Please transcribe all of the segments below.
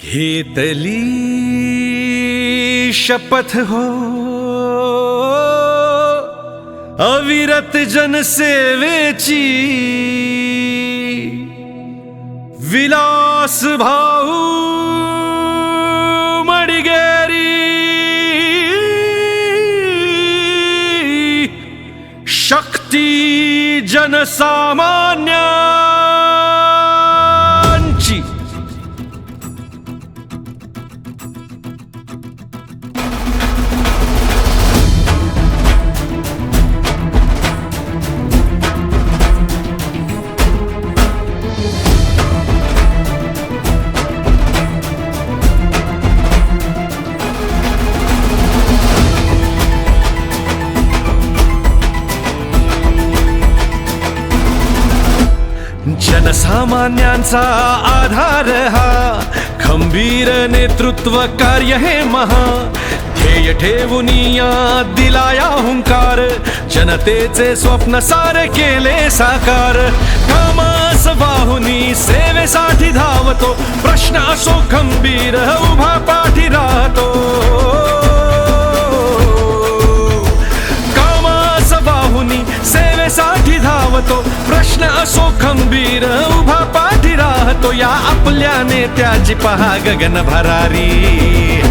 घेतली शपथ हो अविरत जनसेवेची विलास भाऊ मडिगेरी शक्ती जनसामान्यांची जनसामान्यांचा आधार हा. खंबीर नेतृत्व कार्य हे महा. ध्येय ठेवून या दिलाया हुंकार. जनतेचे स्वप्न सारे केले साकार. कामास वाहुनी सेवेसाठी धावतो. प्रश्न असो खंबीर उभा पाठी राहतो. राहतो या आपल्या नेत्याची पहा गगन भरारी.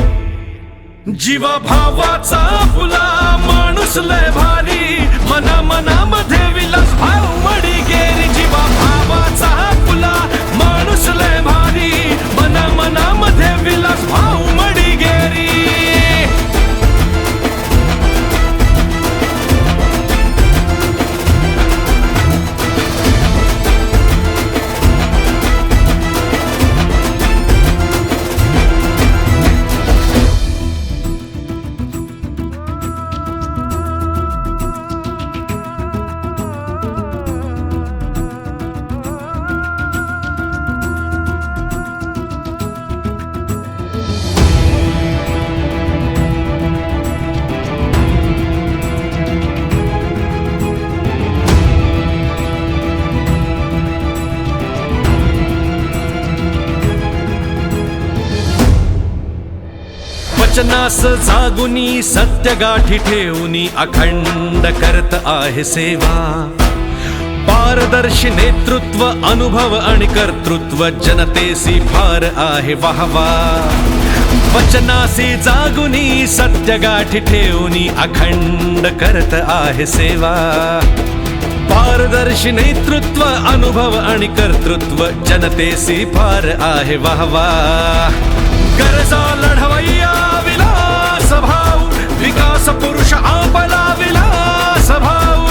जीवा भावाचा फुला माणूस लय भारी. मना मनामध्ये विलास भाऊ. वचनास जागुनी सत्य गाठी ठेवूनी अखंड करत आहे सेवा. पारदर्शी नेतृत्व अनुभव आणि कर्तृत्व जनतेसी फार आहे वाहवा. वचनासी जागुनी सत्य गाठी ठेवूनी अखंड करत आहे सेवा. पारदर्शी नेतृत्व अनुभव आणि कर्तृत्व जनतेसी फार आहे वाहवा. गरजा लढवैया विलास भाऊ. विकास पुरुष आपला विलास भाऊ.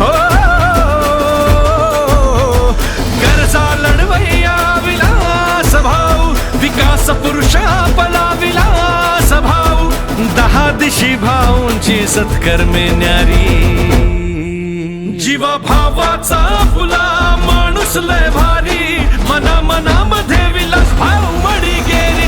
हो गरजा लढवैया विलास भाऊ. विकास पुरुष आपला विलास भाऊ. दहा दिशी भाऊंची सत्कर्मे न्यारी. जीवा भावाचा फुला माणूस लय भारी. मना मनामध्ये विलास भाऊ मडी गेली.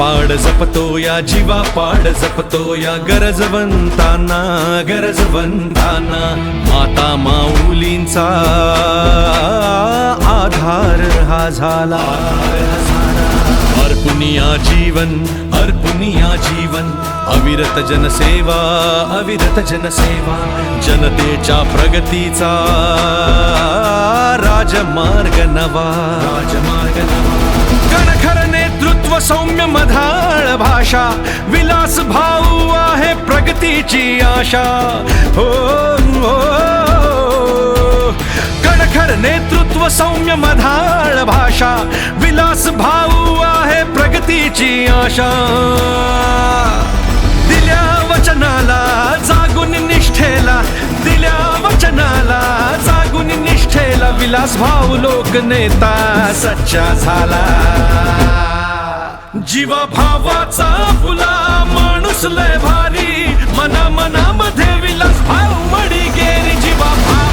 पाड जपतो या जीवा पाड जपतो या गरजवंतांना गरजवंतांना. माता माऊलींचा आधार हा झाला. अर्पुनिया जीवन अर्पुनिया जीवन. अविरत जनसेवा अविरत जनसेवा. जनतेच्या प्रगतीचा राजमार्ग नवा. राजमार्ग नवा. कणखर तत्व सौम्य मधाळ भाषा. विलास भाऊ आहे प्रगतीची आशा. हो, हो. कणखर नेतृत्व सौम्य मधाळ भाषा. विलास भाऊ आहे प्रगतीची आशा. दिल्या वचनाला जागून निष्ठेला. दिल्या वचनाला जागून निष्ठेला विलास भाऊ लोकनेता. सच्चा झाला. जीवा भावाचा फुला माणूस लय भारी. मना मनामध्ये विलास भाऊ मडी गेरी जीवा भावाचा